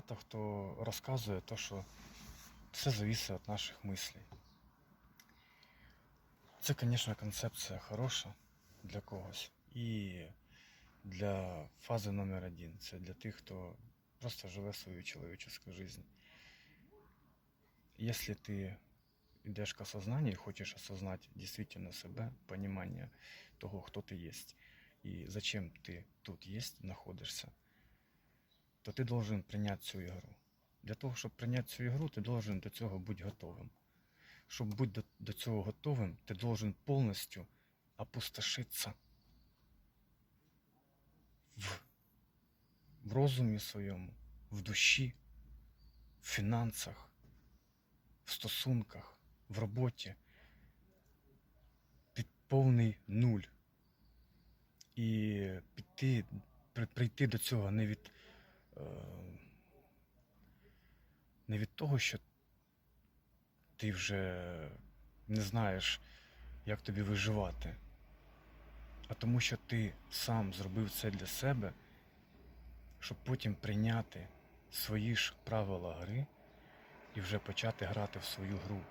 багато хто розказує то, що все зависить від наших мислей. Це, звісно, концепція хороша для когось. І для фази номер один. Це для тих, хто просто живе свою человеческую жизнь. Если ты идешь к осознанию и хочешь осознать действительно себя, понимание того, кто ты есть и зачем ты тут есть, находишься, то ти должен прийняти цю ігру. Для того, щоб прийняти цю ігру, ти должен до цього бути готовим. Щоб бути до, цього готовим, ти должен повністю опустошитися в, в розумі своєму, в душі, в фінансах, в стосунках, в роботі. Під повний нуль. І піти, при- прийти до цього не від, не від того, що ти вже не знаєш, як тобі виживати, а тому, що ти сам зробив це для себе, щоб потім прийняти свої ж правила гри і вже почати грати в свою гру.